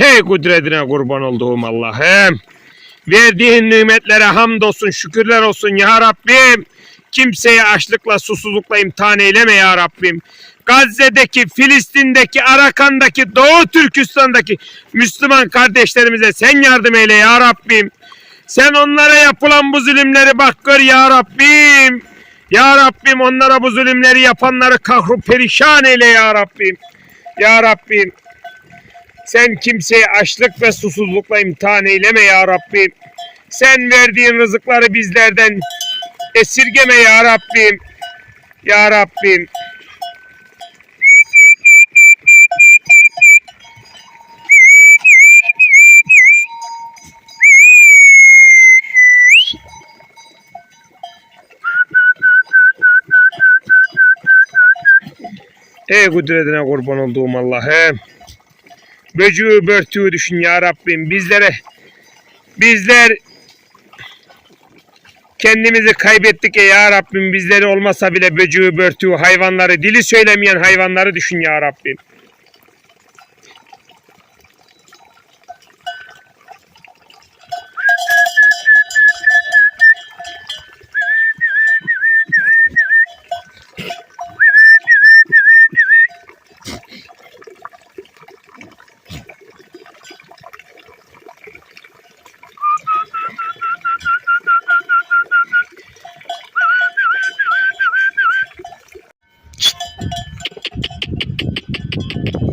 Hey kudretine kurban olduğum Allah'ım. Verdiğin nimetlere hamdolsun, şükürler olsun ya Rabbim. Kimseyi açlıkla, susuzlukla imtihan eyleme ya Rabbim. Gazze'deki, Filistin'deki, Arakan'daki, Doğu Türkistan'daki Müslüman kardeşlerimize sen yardım eyle ya Rabbim. Sen onlara yapılan bu zulümleri bak gör ya Rabbim. Ya Rabbim onlara bu zulümleri yapanları kahru perişan eyle ya Rabbim. Ya Rabbim. Sen kimseyi açlık ve susuzlukla imtihan eyleme ya Rabbim. Sen verdiğin rızıkları bizlerden esirgeme ya Rabbim. Ya Rabbim. Ey kudretine kurban olduğum Allah'ım. Böcüğü börtüğü düşün ya Rabbim. Bizlere bizler kendimizi kaybettik ya, ya Rabbim. Bizleri olmasa bile böcüğü börtüğü hayvanları, dili söylemeyen hayvanları düşün ya Rabbim.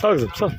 Sağ kızım sağ.